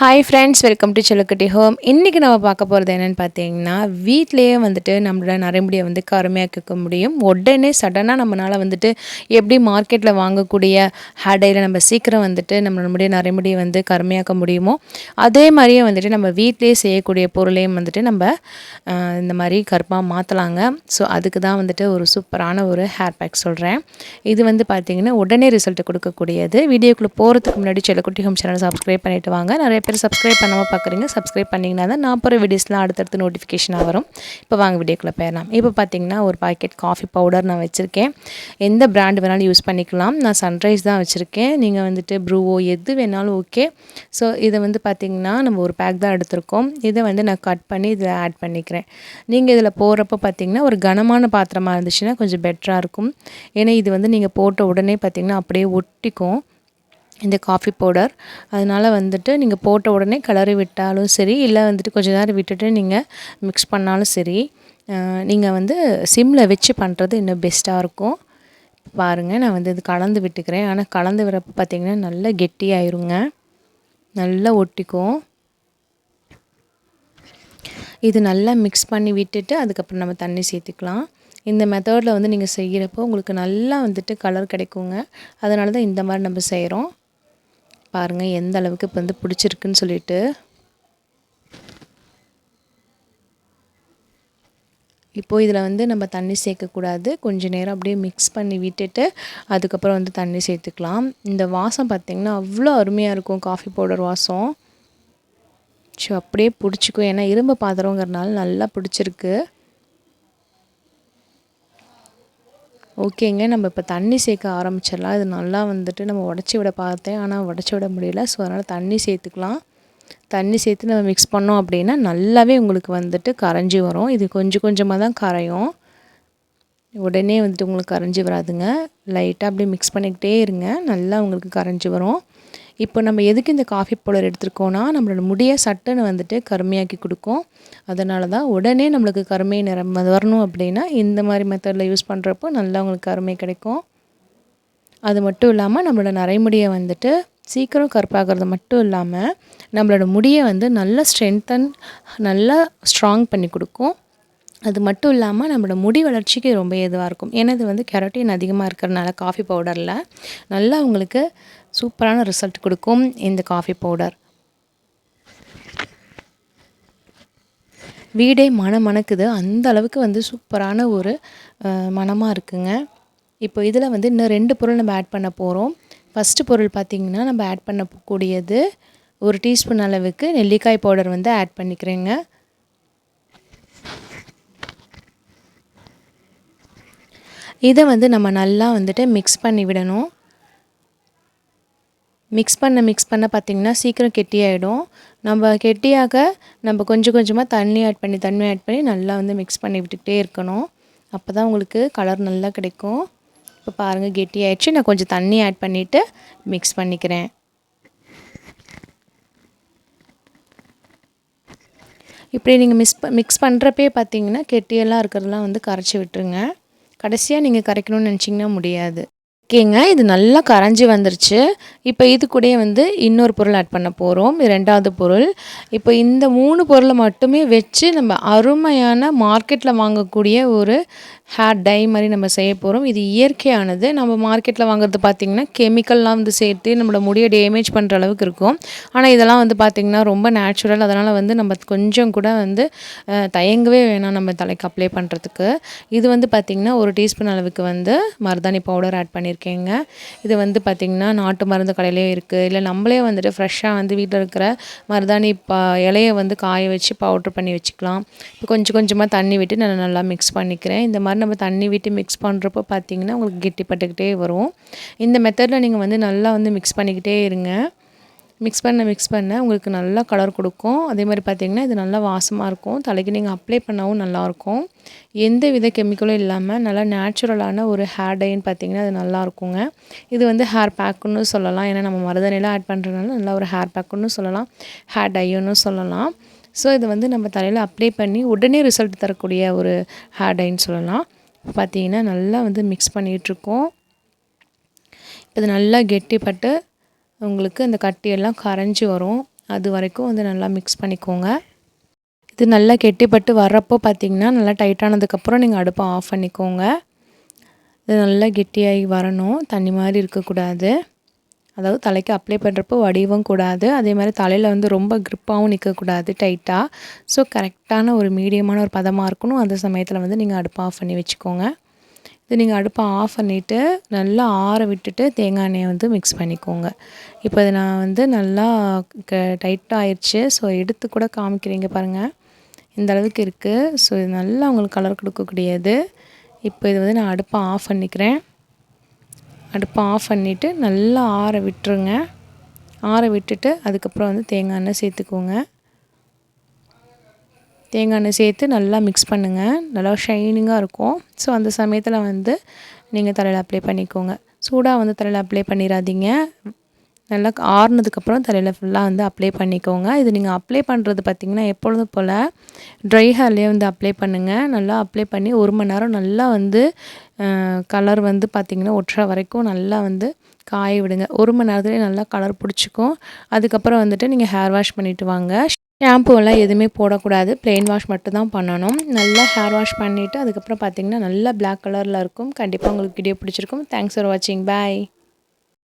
Hi friends welcome to Chellakutty home இன்றைக்கி நம்ம பார்க்க போகிறது என்னென்னு பார்த்தீங்கன்னா வீட்டிலேயே வந்துட்டு நம்மளோட நரைமுடியை வந்து கருமையாக்க முடியும். உடனே சடனாக நம்மளால் வந்துட்டு எப்படி மார்க்கெட்டில் வாங்கக்கூடிய ஹேடையில் நம்ம சீக்கிரம் வந்துட்டு நம்மளுடைய நரைமுடியை வந்து கருமையாக்க முடியுமோ அதே மாதிரியே வந்துட்டு நம்ம வீட்டிலேயே செய்யக்கூடிய பொருளையும் வந்துட்டு நம்ம இந்த மாதிரி கருப்பாக மாற்றலாங்க ஸோ அதுக்கு தான் வந்துட்டு ஒரு சூப்பரான ஒரு ஹேர் பேக் சொல்கிறேன் இது வந்து பார்த்திங்கன்னா உடனே ரிசல்ட் கொடுக்கக்கூடியது. வீடியோக்குள்ளே போகிறதுக்கு முன்னாடி செல்லக்குட்டி ஹோம் சேனல் சப்ஸ்கிரைப் பண்ணிவிட்டு வாங்க. நிறைய பேர் சப்ஸ்கிரைப் பண்ணாமல் பார்க்குறீங்க சப்ஸ்கிரைப் பண்ணிங்கன்னா தான் நான் போகிற வீடியோஸ்லாம் அடுத்தடுத்து நோட்டிஃபிகேஷனாக வரும். இப்போ வாங்க வீடியோக்குள்ளே போயிடலாம். இப்போ பார்த்தீங்கன்னா ஒரு பாக்கெட் காஃபி பவுடர் நான் வச்சுருக்கேன். எந்த பிராண்ட் வேணாலும் யூஸ் பண்ணிக்கலாம். நான் சன்ரைஸ் தான் வச்சுருக்கேன். நீங்கள் வந்துட்டு ப்ரூவோ எது வேணாலும் ஓகே ஸோ இதை வந்து பார்த்திங்கன்னா நம்ம ஒரு பேக் தான் எடுத்திருக்கோம். இதை வந்து நான் கட் பண்ணி இதில் ஆட் பண்ணிக்கிறேன். நீங்கள் இதில் போகிறப்ப பார்த்திங்கன்னா ஒரு கனமான பாத்திரமாக இருந்துச்சுன்னா கொஞ்சம் பெட்டராக இருக்கும். ஏன்னா இது வந்து நீங்கள் போட்ட உடனே பார்த்திங்கன்னா அப்படியே ஒட்டிக்கும். இந்த காஃபி பவுடர் அதனால் வந்துட்டு நீங்கள் போட்ட உடனே கிளறி விட்டாலும் சரி இல்லை வந்துட்டு கொஞ்சம் நேரம் விட்டுட்டு நீங்கள் மிக்ஸ் பண்ணாலும் சரி நீங்கள் வந்து சிம்மில் வச்சு பண்ணுறது இன்னும் பெஸ்ட்டாக இருக்கும். பாருங்கள் நான் வந்து இது கலந்து விட்டுக்கிறேன். ஆனால் கலந்து விடுறப்ப பார்த்திங்கன்னா நல்லா கெட்டியாயிருங்க. நல்லா ஒட்டிக்கும். இது நல்லா மிக்ஸ் பண்ணி விட்டுட்டு அதுக்கப்புறம் நம்ம தண்ணி சேர்த்துக்கலாம். இந்த மெத்தடில் வந்து நீங்கள் செய்கிறப்போ உங்களுக்கு நல்லா வந்துட்டு கலர் கிடைக்குங்க. அதனால தான் இந்த மாதிரி நம்ம செய்கிறோம் பாருங்கள் எந்த அளவுக்கு இப்போ வந்து பிடிச்சிருக்குன்னு சொல்லிட்டு. இப்போது இதில் வந்து நம்ம தண்ணி சேர்க்கக்கூடாது. கொஞ்சம் நேரம் அப்படியே மிக்ஸ் பண்ணி விட்டுட்டு அதுக்கப்புறம் வந்து தண்ணி சேர்த்துக்கலாம். இந்த வாசம் பார்த்திங்கன்னா அவ்வளோ அருமையாக இருக்கும் காஃபி பவுடர் வாசம். ஸோ அப்படியே பிடிச்சிக்கும். ஏன்னா இரும்பு பாத்திரங்கிறனால நல்லா பிடிச்சிருக்கு. ஓகேங்க நம்ம இப்போ தண்ணி சேர்க்க ஆரம்பிச்சிடலாம். இது நல்லா வந்துட்டு நம்ம உடச்சி விட பார்த்தேன். ஆனால் உடச்சி விட முடியல. ஸோ அதனால் தண்ணி சேர்த்துக்கலாம். தண்ணி சேர்த்து நம்ம மிக்ஸ் பண்ணோம் அப்படின்னா நல்லாவே உங்களுக்கு வந்துட்டு கரைஞ்சி வரும். இது கொஞ்சம் கொஞ்சமாக தான் கரையும். உடனே வந்துட்டு உங்களுக்கு கரைஞ்சி வராதுங்க. லைட்டாக அப்படியே மிக்ஸ் பண்ணிக்கிட்டே இருங்க. நல்லா உங்களுக்கு கரைஞ்சி வரும். இப்போ நம்ம எதுக்கு இந்த காஃபி பவுடர் எடுத்துருக்கோன்னா நம்மளோட முடியை சட்டுன்னு வந்துட்டு கருமையாக்கி கொடுக்கும். அதனால தான் உடனே நம்மளுக்கு கருமை நிறம் வரணும் அப்படின்னா இந்த மாதிரி மெத்தடில் யூஸ் பண்ணுறப்போ நல்லா உங்களுக்கு கருமை கிடைக்கும். அது மட்டும் இல்லாமல் நம்மளோட நரைமுடியை வந்துட்டு சீக்கிரம் கருப்பாகிறது மட்டும் இல்லாமல் நம்மளோட முடியை வந்து நல்லா ஸ்ட்ரென்தன் நல்லா ஸ்ட்ராங் பண்ணி கொடுக்கும். அது மட்டும் இல்லாமல் நம்மளோட முடி வளர்ச்சிக்கு ரொம்ப இதுவாக இருக்கும். ஏன்னா இது வந்து கெரட்டின் அதிகமாக இருக்கிறனால காஃபி பவுடரில் நல்லா உங்களுக்கு சூப்பரான ரிசல்ட் கொடுக்கும் இந்த காஃபி பவுடர் வீடே மன மணக்குது. அந்த அளவுக்கு வந்து சூப்பரான ஒரு மனமாக இருக்குங்க. இப்போ இதில் வந்து இன்னும் ரெண்டு பொருள் நம்ம ஆட் பண்ண போகிறோம் ஃபஸ்ட்டு பொருள் பார்த்திங்கன்னா நம்ம ஆட் பண்ணக்கூடியது ஒரு டீஸ்பூன் அளவுக்கு நெல்லிக்காய் பவுடர் வந்து ஆட் பண்ணிக்கிறேங்க. இதை வந்து நம்ம நல்லா வந்துட்டு மிக்ஸ் பண்ணி விடணும். மிக்ஸ் பண்ண மிக்ஸ் பண்ண பார்த்திங்கன்னா சீக்கிரம் கெட்டியாயிடும் நம்ம கெட்டியாக நம்ம கொஞ்சம் கொஞ்சமாக தண்ணி ஆட் பண்ணி தண்ணி ஆட் பண்ணி நல்லா வந்து மிக்ஸ் பண்ணி விட்டுக்கிட்டே இருக்கணும். அப்போ தான் உங்களுக்கு கலர் நல்லா கிடைக்கும். இப்போ பாருங்கள் கெட்டி ஆயிடுச்சு. நான் கொஞ்சம் தண்ணி ஆட் பண்ணிவிட்டு மிக்ஸ் பண்ணிக்கிறேன். இப்படி நீங்கள் மிஸ் மிக்ஸ் பண்ணுறப்பே பார்த்தீங்கன்னா கெட்டியெல்லாம் இருக்கிறதெல்லாம் வந்து கரைச்சி விட்டுருங்க. கடைசியாக நீங்கள் கரைக்கணும்னு நினச்சிங்கன்னா முடியாது. ஓகேங்க. இது நல்லா கரைஞ்சி வந்துருச்சு. இப்போ இது கூடயே வந்து இன்னொரு பொருள் ஆட் பண்ண போகிறோம் ரெண்டாவது பொருள். இப்போ இந்த மூணு பொருளை மட்டுமே வச்சு நம்ம அருமையான மார்க்கெட்டில் வாங்கக்கூடிய ஒரு ஹேர் டை மாதிரி நம்ம செய்ய போகிறோம் இது இயற்கையானது. நம்ம மார்க்கெட்டில் வாங்குறது பார்த்திங்கன்னா கெமிக்கல்லாம் வந்து சேர்த்து நம்மளோட முடியை டேமேஜ் பண்ணுற அளவுக்கு இருக்கும். ஆனால் இதெல்லாம் வந்து பார்த்திங்கன்னா ரொம்ப நேச்சுரல் அதனால் வந்து நம்ம கொஞ்சம் கூட வந்து தயங்கவே வேணாம் நம்ம தலைக்கு அப்ளை பண்ணுறதுக்கு இது வந்து பார்த்திங்கன்னா ஒரு டீஸ்பூன் அளவுக்கு வந்து மருதாணி பவுடர் ஆட் பண்ணியிருக்கேங்க இது வந்து பார்த்திங்கன்னா நாட்டு மருந்து கடையிலேயே இருக்குது. இல்லை நம்மளே வந்துட்டு ஃப்ரெஷ்ஷாக வந்து வீட்டில் இருக்கிற மருதாணி பா இலையை வந்து காய வச்சு பவுட்ரு பண்ணி வச்சுக்கலாம். இப்போ கொஞ்சம் கொஞ்சமாக தண்ணி விட்டு நான் நல்லா மிக்ஸ் பண்ணிக்கிறேன். இந்த மாதிரி நம்ம தண்ணி விட்டு மிக்ஸ் பண்ணுறப்போ பார்த்தீங்கன்னா உங்களுக்கு கெட்டிப்பட்டுக்கிட்டே வரும். இந்த மெத்தடில் நீங்கள் வந்து நல்லா வந்து மிக்ஸ் பண்ணிக்கிட்டே இருங்க. மிக்ஸ் பண்ண மிக்ஸ் பண்ண. உங்களுக்கு நல்லா கலர் கொடுக்கும். அதே மாதிரி பார்த்திங்கன்னா இது நல்லா வாசமாக இருக்கும். தலைக்கு நீங்கள் அப்ளை பண்ணவும் நல்லாயிருக்கும் எந்த வித கெமிக்கலும் இல்லாமல் நல்லா நேச்சுரலான ஒரு ஹேர் டைன்னு பார்த்திங்கன்னா அது நல்லா இருக்குங்க. இது வந்து ஹேர் பேக்குன்னு சொல்லலாம். ஏன்னா நம்ம மருதனையெல்லாம் ஆட் பண்ணுறதுனால நல்லா ஒரு ஹேர் பேக்குன்னு சொல்லலாம். ஹேர் டைன்னு சொல்லலாம். ஸோ இது வந்து நம்ம தலையில் அப்ளை பண்ணி உடனே ரிசல்ட் தரக்கூடிய ஒரு ஹேர் டைன்னு சொல்லலாம். பார்த்தீங்கன்னா நல்லா வந்து மிக்ஸ் பண்ணிகிட்ருக்கோம் இப்போ இது நல்லா கெட்டிப்பட்டு உங்களுக்கு அந்த கட்டியெல்லாம் கரைஞ்சி வரும். அது வரைக்கும் வந்து நல்லா மிக்ஸ் பண்ணிக்கோங்க. இது நல்லா கெட்டிப்பட்டு வர்றப்போ பார்த்திங்கன்னா நல்லா டைட்டானதுக்கப்புறம் நீங்கள் அடுப்பை ஆஃப் பண்ணிக்கோங்க. இது நல்லா கெட்டியாகி வரணும். தண்ணி மாதிரி இருக்கக்கூடாது. அதாவது தலைக்கு அப்ளை பண்ணுறப்போ வடிவும் கூடாது. அதே மாதிரி தலையில் வந்து ரொம்ப க்ரிப்பாகவும் நிற்கக்கூடாது டைட்டாக ஸோ கரெக்டான ஒரு மீடியமான ஒரு பதமாக இருக்கணும். அந்த சமயத்தில் வந்து நீங்கள் அடுப்பை ஆஃப் பண்ணி வச்சுக்கோங்க. இது நீங்கள் அடுப்பை ஆஃப் பண்ணிவிட்டு நல்லா ஆற விட்டுட்டு தேங்காய் எண்ணெயை வந்து மிக்ஸ் பண்ணிக்கோங்க. இப்போ இது நான் வந்து நல்லா க டைட்டாக ஆயிடுச்சு ஸோ எடுத்து கூட காமிக்கிறீங்க பாருங்கள் இந்த அளவுக்கு இருக்குது ஸோ இது நல்லா உங்களுக்கு கலர் கொடுக்கக்கூடியது. இப்போ இது வந்து நான் அடுப்பை ஆஃப் பண்ணிக்கிறேன். அடுப்பை ஆஃப் பண்ணிவிட்டு நல்லா ஆற விட்டுருங்க. ஆற விட்டுட்டு அதுக்கப்புறம் வந்து தேங்காய் எண்ணெய் சேர்த்துக்கோங்க. தேங்காய் எண்ணெய் சேர்த்து நல்லா மிக்ஸ் பண்ணுங்கள் நல்லா ஷைனிங்காக இருக்கும். ஸோ அந்த சமயத்தில் வந்து நீங்கள் தலையில் அப்ளை பண்ணிக்கோங்க. சூடாக வந்து தலையில் அப்ளை பண்ணிடாதீங்க நல்லா ஆறுனதுக்கப்புறம் தலையில் ஃபுல்லாக வந்து அப்ளை பண்ணிக்கோங்க. இது நீங்கள் அப்ளை பண்ணுறது பார்த்திங்கன்னா எப்பொழுதும் போல் ட்ரை ஹேர்லேயே வந்து அப்ளை பண்ணுங்கள் நல்லா அப்ளை பண்ணி ஒரு மணி நேரம் நல்லா வந்து கலர் வந்து பார்த்திங்கன்னா ஒட்டுற வரைக்கும் நல்லா வந்து காய விடுங்க. ஒரு மணி நேரத்துலேயே நல்லா கலர் பிடிச்சிக்கும். அதுக்கப்புறம் வந்துட்டு நீங்கள் ஹேர் வாஷ் பண்ணிவிட்டு வாங்க. ஷாம்புவெல்லாம் எதுவுமே போடக்கூடாது. பிளெயின் வாஷ் மட்டும் தான் பண்ணணும். நல்லா ஹேர் வாஷ் பண்ணிவிட்டு அதுக்கப்புறம் பார்த்திங்கன்னா நல்லா பிளாக் கலரில் இருக்கும். கண்டிப்பாக உங்களுக்கு வீடியோ பிடிச்சிருக்கும். தேங்க்ஸ் ஃபார் வாட்சிங் பாய்